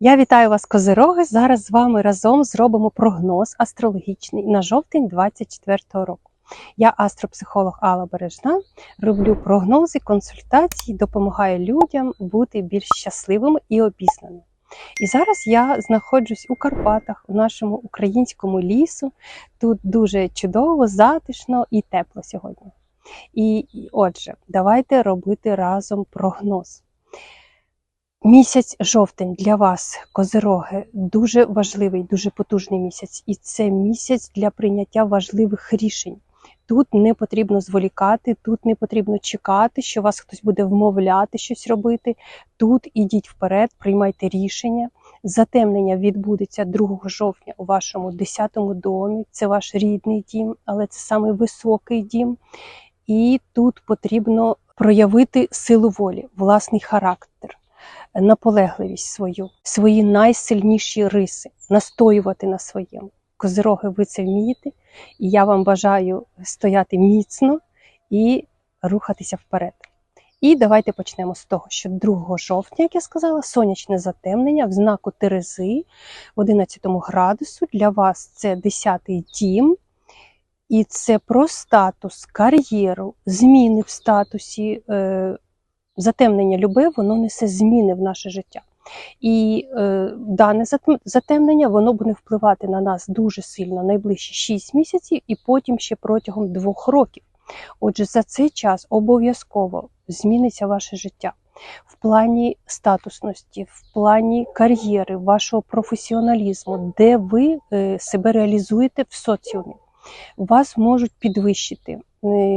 Я вітаю вас, козироги. Зараз з вами разом зробимо прогноз астрологічний на жовтень 2024 року. Я астропсихолог Алла Бережна, роблю прогнози, консультації, допомагаю людям бути більш щасливими і обізнаними. І зараз я знаходжусь у Карпатах, у нашому українському лісу. Тут дуже чудово, затишно і тепло сьогодні. І, і отже, давайте робити разом прогноз. Місяць жовтень для вас, козироги, дуже важливий, дуже потужний місяць, і це місяць для прийняття важливих рішень. Тут не потрібно зволікати, тут не потрібно чекати, що вас хтось буде вмовляти щось робити. Тут ідіть вперед, приймайте рішення. Затемнення відбудеться 2 жовтня у вашому 10-му домі. Це ваш рідний дім, але це самий високий дім. І тут потрібно проявити силу волі, власний характер наполегливість свою, свої найсильніші риси, настоювати на своєму. Козироги, ви це вмієте, і я вам бажаю стояти міцно і рухатися вперед. І давайте почнемо з того, що 2 жовтня, як я сказала, сонячне затемнення в знаку Терези в 11 градусу. Для вас це 10-й дім. І це про статус, кар'єру, зміни в статусі. Затемнення люби, воно несе зміни в наше життя. І е, дане затемнення воно буде впливати на нас дуже сильно найближчі 6 місяців і потім ще протягом 2 років. Отже, за цей час обов'язково зміниться ваше життя в плані статусності, в плані кар'єри, вашого професіоналізму, де ви е, себе реалізуєте в соціумі. Вас можуть підвищити,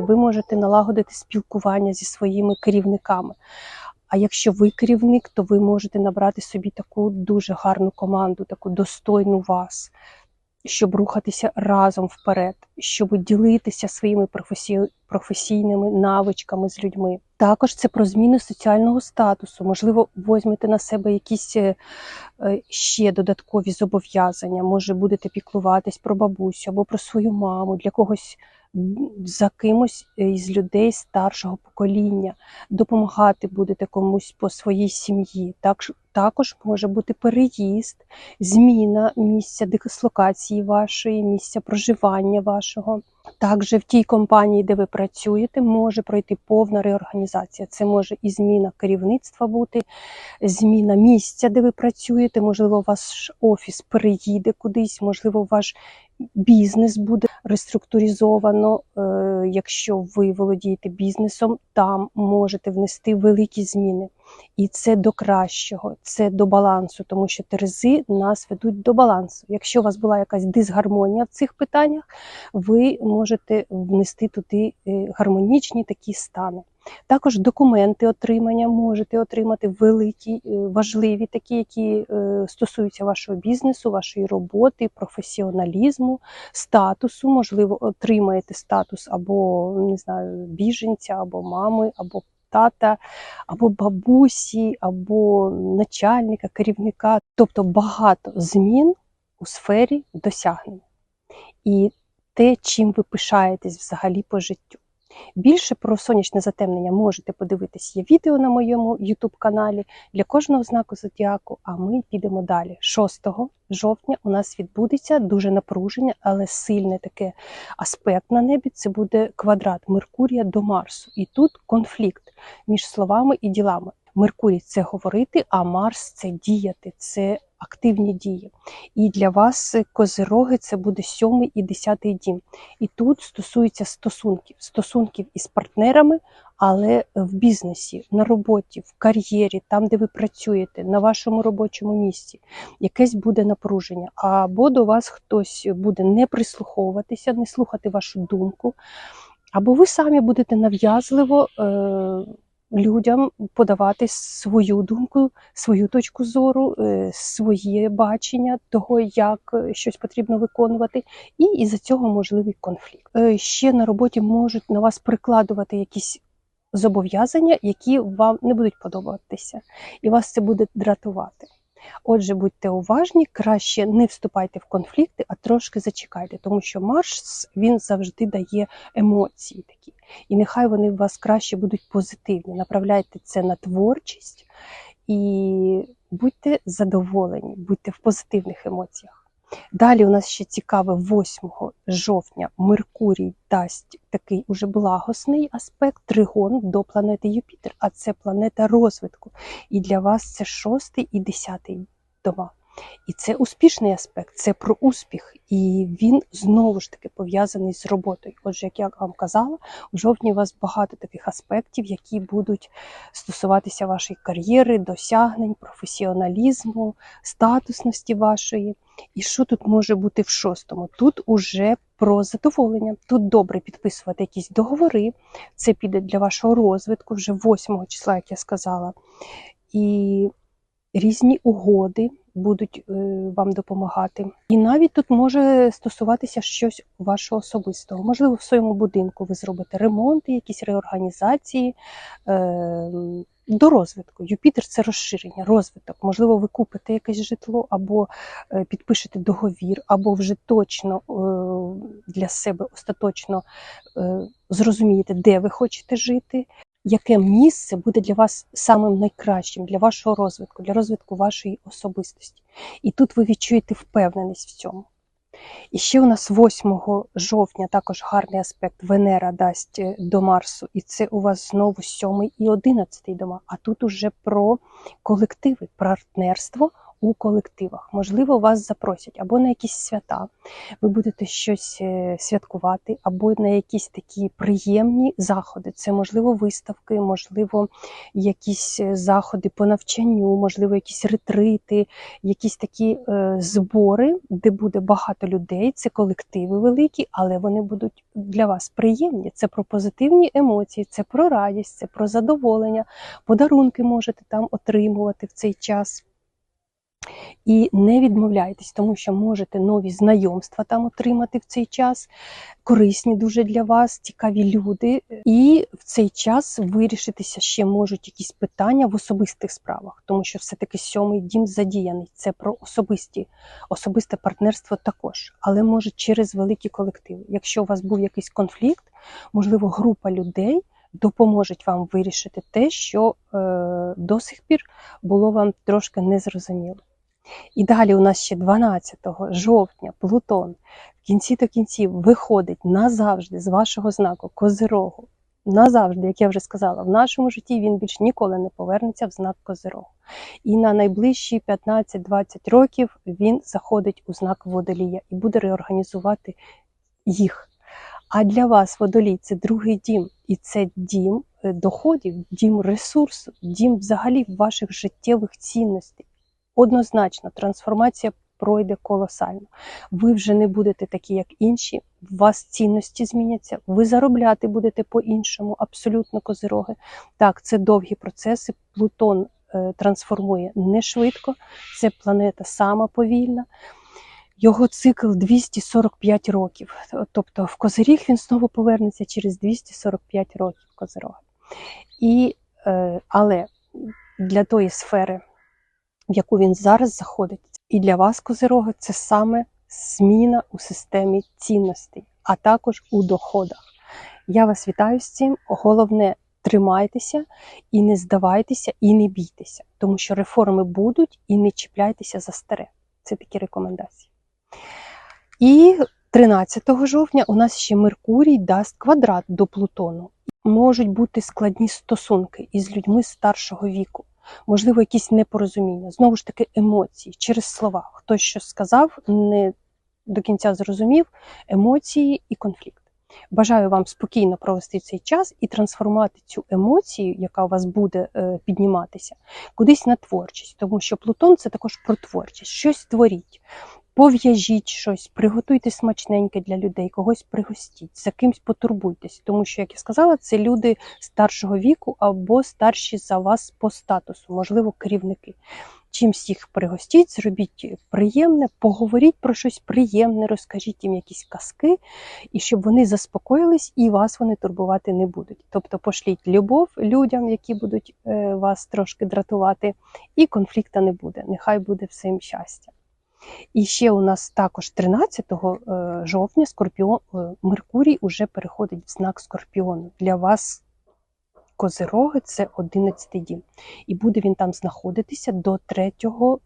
ви можете налагодити спілкування зі своїми керівниками. А якщо ви керівник, то ви можете набрати собі таку дуже гарну команду, таку достойну вас, щоб рухатися разом вперед, щоб ділитися своїми професійними навичками з людьми. Також це про зміни соціального статусу. Можливо, возьмете на себе якісь е, ще додаткові зобов'язання. Може, будете піклуватись про бабусю або про свою маму для когось за кимось е, із людей старшого покоління, допомагати будете комусь по своїй сім'ї. Так, також може бути переїзд, зміна місця дислокації вашої, місця проживання вашого. Також в тій компанії, де ви працюєте, може пройти повна реорганізація. Це може і зміна керівництва бути, зміна місця, де ви працюєте, можливо, ваш офіс переїде кудись, можливо, ваш бізнес буде реструктуризовано. Е, якщо ви володієте бізнесом, там можете внести великі зміни. І це до кращого, це до балансу, тому що терези нас ведуть до балансу. Якщо у вас була якась дисгармонія в цих питаннях, ви можете внести туди е, гармонічні такі стани. Також документи отримання можете отримати великі, е, важливі, такі, які е, стосуються вашого бізнесу, вашої роботи, професіоналізму, статусу. Можливо, отримаєте статус або не знаю, біженця, або мами, або тата, або бабусі, або начальника, керівника. Тобто багато змін у сфері досягнень. І те, чим ви пишаєтесь взагалі по життю. Більше про сонячне затемнення можете подивитись, є відео на моєму YouTube каналі для кожного знаку зодіаку. А ми підемо далі. 6 жовтня у нас відбудеться дуже напруження, але сильне таке аспект на небі. Це буде квадрат Меркурія до Марсу. І тут конфлікт між словами і ділами. Меркурій це говорити, а Марс це діяти, це активні дії. І для вас козироги це буде сьомий і десятий дім. І тут стосується стосунків, стосунків із партнерами, але в бізнесі, на роботі, в кар'єрі, там, де ви працюєте, на вашому робочому місці, якесь буде напруження. Або до вас хтось буде не прислуховуватися, не слухати вашу думку, або ви самі будете нав'язливо. Е людям подавати свою думку, свою точку зору, е, своє бачення того, як е, щось потрібно виконувати, і із за цього можливий конфлікт. Е, ще на роботі можуть на вас прикладувати якісь зобов'язання, які вам не будуть подобатися, і вас це буде дратувати. Отже, будьте уважні, краще не вступайте в конфлікти, а трошки зачекайте, тому що Марс він завжди дає емоції такі. І нехай вони у вас краще будуть позитивні. Направляйте це на творчість і Будьте задоволені, будьте в позитивних емоціях. Далі у нас ще цікаве 8 жовтня Меркурій дасть такий уже благосний аспект тригон до планети Юпітер, а це планета розвитку. І для вас це шостий і десятий дома. І це успішний аспект, це про успіх, і він знову ж таки пов'язаний з роботою. Отже, як я вам казала, в жовтні у вас багато таких аспектів, які будуть стосуватися вашої кар'єри, досягнень, професіоналізму, статусності вашої. І що тут може бути в шостому? Тут уже про задоволення. Тут добре підписувати якісь договори. Це піде для вашого розвитку вже 8 числа, як я сказала. І різні угоди будуть е, вам допомагати. І навіть тут може стосуватися щось вашого особистого. Можливо, в своєму будинку ви зробите ремонти, якісь реорганізації. Е, до розвитку. Юпітер це розширення, розвиток. Можливо, ви купите якесь житло, або е, підпишете договір, або вже точно для себе остаточно зрозумієте, де ви хочете жити, яке місце буде для вас самим найкращим для вашого розвитку, для розвитку вашої особистості. І тут ви відчуєте впевненість в цьому. І ще у нас 8 жовтня також гарний аспект Венера дасть е, до Марсу, і це у вас знову 7 і 11 дома. А тут уже про колективи, партнерство у колективах. Можливо, вас запросять або на якісь свята, ви будете щось е, святкувати, або на якісь такі приємні заходи. Це можливо виставки, можливо, якісь е, заходи по навчанню, можливо, якісь ретрити, якісь такі е, збори, де буде багато людей. Це колективи великі, але вони будуть для вас приємні. Це про позитивні емоції, це про радість, це про задоволення. Подарунки можете там отримувати в цей час. І не відмовляйтесь, тому що можете нові знайомства там отримати в цей час, корисні дуже для вас, цікаві люди. І в цей час вирішитися ще можуть якісь питання в особистих справах, тому що все-таки сьомий дім задіяний. Це про особисті, особисте партнерство також, але може через великі колективи. Якщо у вас був якийсь конфлікт, можливо, група людей. Допоможуть вам вирішити те, що е, до сих пір було вам трошки незрозуміло. І далі у нас ще 12 жовтня Плутон в кінці до кінців виходить назавжди з вашого знаку Козирогу. Назавжди, як я вже сказала, в нашому житті він більш ніколи не повернеться в знак Козирогу. І на найближчі 15-20 років він заходить у знак водолія і буде реорганізувати їх. А для вас водолій це другий дім, і це дім е, доходів, дім ресурсу, дім взагалі ваших життєвих цінностей однозначно трансформація пройде колосально. Ви вже не будете такі, як інші, у вас цінності зміняться, ви заробляти будете по-іншому, абсолютно козироги. Так, це довгі процеси. Плутон е, трансформує не швидко, це планета сама повільна. Його цикл 245 років. Тобто в Козиріг він знову повернеться через 245 років Козирога. І, е, Але для тої сфери в яку він зараз заходить. І для вас, козироги, це саме зміна у системі цінностей, а також у доходах. Я вас вітаю з цим. Головне, тримайтеся і не здавайтеся, і не бійтеся, тому що реформи будуть і не чіпляйтеся за старе. Це такі рекомендації. І 13 жовтня у нас ще Меркурій дасть квадрат до Плутону. Можуть бути складні стосунки із людьми старшого віку можливо, якісь непорозуміння, знову ж таки, емоції через слова. Хтось щось сказав, не до кінця зрозумів емоції і конфлікт. Бажаю вам спокійно провести цей час і трансформувати цю емоцію, яка у вас буде е, підніматися, кудись на творчість, тому що Плутон це також про творчість. Щось творіть, пов'яжіть щось, приготуйте смачненьке для людей, когось пригостіть, за кимсь потурбуйтесь, тому що, як я сказала, це люди старшого віку або старші за вас по статусу, можливо, керівники. Чимсь їх пригостіть, зробіть приємне, поговоріть про щось приємне, розкажіть їм якісь казки, і щоб вони заспокоїлись і вас вони турбувати не будуть. Тобто пошліть любов людям, які будуть е, вас трошки дратувати, і конфлікта не буде. Нехай буде всім щастя. І ще у нас також 13 е, жовтня Скорпіон, е, Меркурій уже переходить в знак Скорпіону. Для вас Козироги це 11 дім, і буде він там знаходитися до 3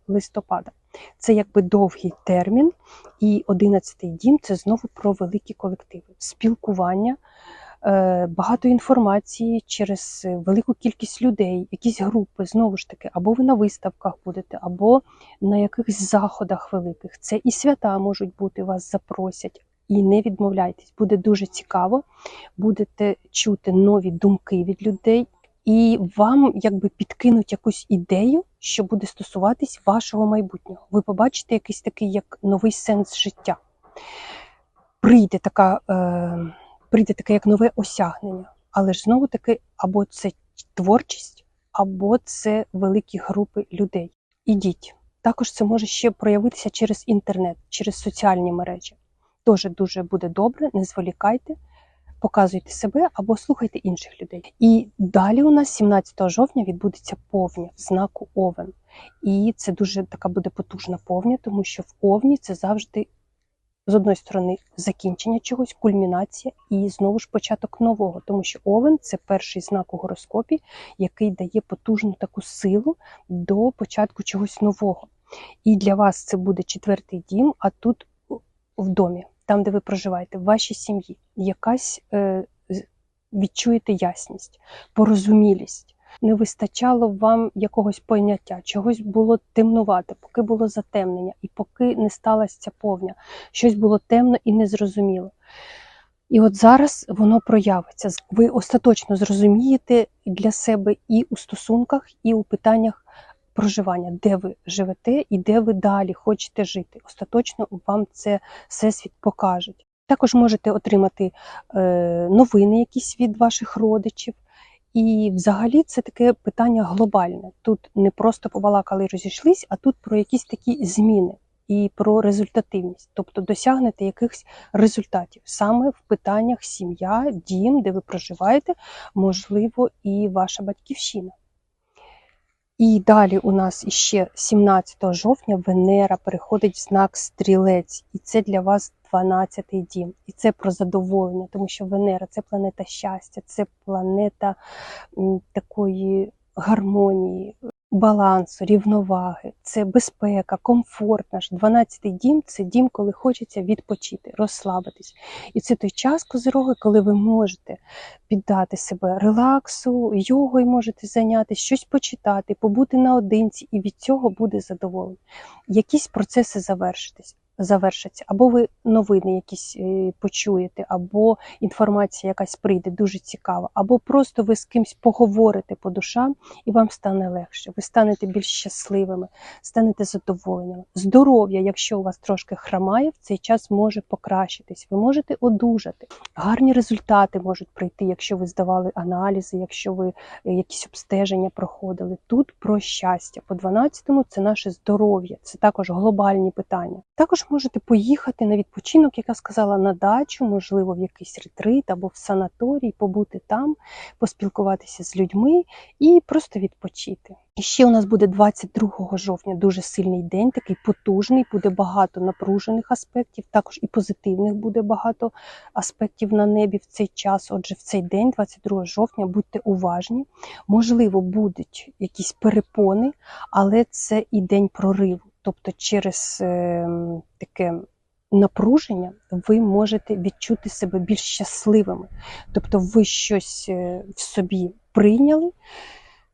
листопада. Це якби довгий термін, і 11 дім це знову про великі колективи, спілкування, багато інформації через велику кількість людей, якісь групи, знову ж таки, або ви на виставках будете, або на якихось заходах великих. Це і свята можуть бути, вас запросять. І не відмовляйтесь, буде дуже цікаво, будете чути нові думки від людей, і вам якби підкинуть якусь ідею, що буде стосуватись вашого майбутнього. Ви побачите якийсь такий як новий сенс життя. Прийде така, е, прийде таке як нове осягнення, але ж знову таки, або це творчість, або це великі групи людей. Ідіть. Також це може ще проявитися через інтернет, через соціальні мережі. Теж дуже буде добре, не зволікайте, показуйте себе або слухайте інших людей. І далі у нас 17 жовтня відбудеться повня в знаку Овен. І це дуже така буде потужна повня, тому що в Овні це завжди з одної сторони закінчення чогось, кульмінація і знову ж початок нового, тому що Овен це перший знак у гороскопі, який дає потужну таку силу до початку чогось нового. І для вас це буде четвертий дім, а тут в домі, там, де ви проживаєте, в вашій сім'ї, якась е, відчуєте ясність, порозумілість. Не вистачало вам якогось поняття, чогось було темнувати, поки було затемнення, і поки не сталася ця повня, щось було темно і незрозуміло. І от зараз воно проявиться. Ви остаточно зрозумієте для себе і у стосунках, і у питаннях проживання, де ви живете і де ви далі хочете жити. Остаточно вам це всесвіт покаже. Також можете отримати е, новини якісь від ваших родичів. І взагалі це таке питання глобальне. Тут не просто побалакали розійшлись, а тут про якісь такі зміни і про результативність, тобто досягнете якихось результатів саме в питаннях сім'я, дім, де ви проживаєте, можливо, і ваша батьківщина. І далі у нас іще 17 жовтня Венера переходить в знак стрілець, і це для вас 12-й дім. І це про задоволення, тому що Венера це планета щастя, це планета такої гармонії, балансу, рівноваги, це безпека, комфорт наш. 12-й дім це дім, коли хочеться відпочити, розслабитись. І це той час козироги, коли ви можете піддати себе релаксу, йогою можете зайнятися, щось почитати, побути наодинці, і від цього буде задоволення. Якісь процеси завершитись. Завершаться, або ви новини якісь е, почуєте, або інформація якась прийде дуже цікава, або просто ви з кимсь поговорите по душам, і вам стане легше. Ви станете більш щасливими, станете задоволеними. Здоров'я, якщо у вас трошки хромає, в цей час може покращитись. Ви можете одужати. Гарні результати можуть прийти, якщо ви здавали аналізи, якщо ви е, якісь обстеження проходили. Тут про щастя. По 12-му це наше здоров'я, це також глобальні питання. Також можете поїхати на відпочинок, як я сказала, на дачу, можливо, в якийсь ретрит або в санаторій, побути там, поспілкуватися з людьми і просто відпочити. І ще у нас буде 22 жовтня дуже сильний день, такий потужний, буде багато напружених аспектів, також і позитивних буде багато аспектів на небі в цей час. Отже, в цей день, 22 жовтня, будьте уважні. Можливо, будуть якісь перепони, але це і день прориву. Тобто, через е, таке напруження ви можете відчути себе більш щасливими. Тобто, ви щось е, в собі прийняли,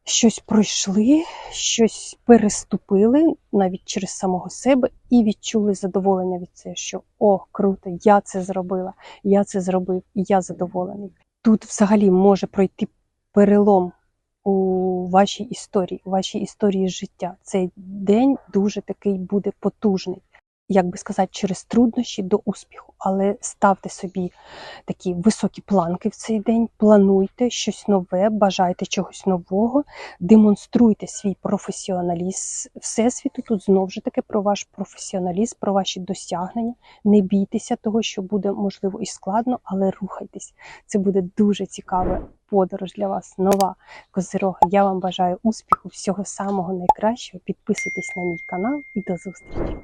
щось пройшли, щось переступили навіть через самого себе і відчули задоволення від цього, що о, круто, я це зробила, я це зробив, і я задоволений. Тут взагалі може пройти перелом у вашій історії, у вашій історії життя. Цей день дуже такий буде потужний. Як би сказати, через труднощі до успіху, але ставте собі такі високі планки в цей день, плануйте щось нове, бажайте чогось нового, демонструйте свій професіоналізм всесвіту. Тут знову ж таки про ваш професіоналізм, про ваші досягнення. Не бійтеся того, що буде можливо і складно, але рухайтесь. Це буде дуже цікава подорож для вас, нова козирога. Я вам бажаю успіху, всього самого найкращого. Підписуйтесь на мій канал і до зустрічі!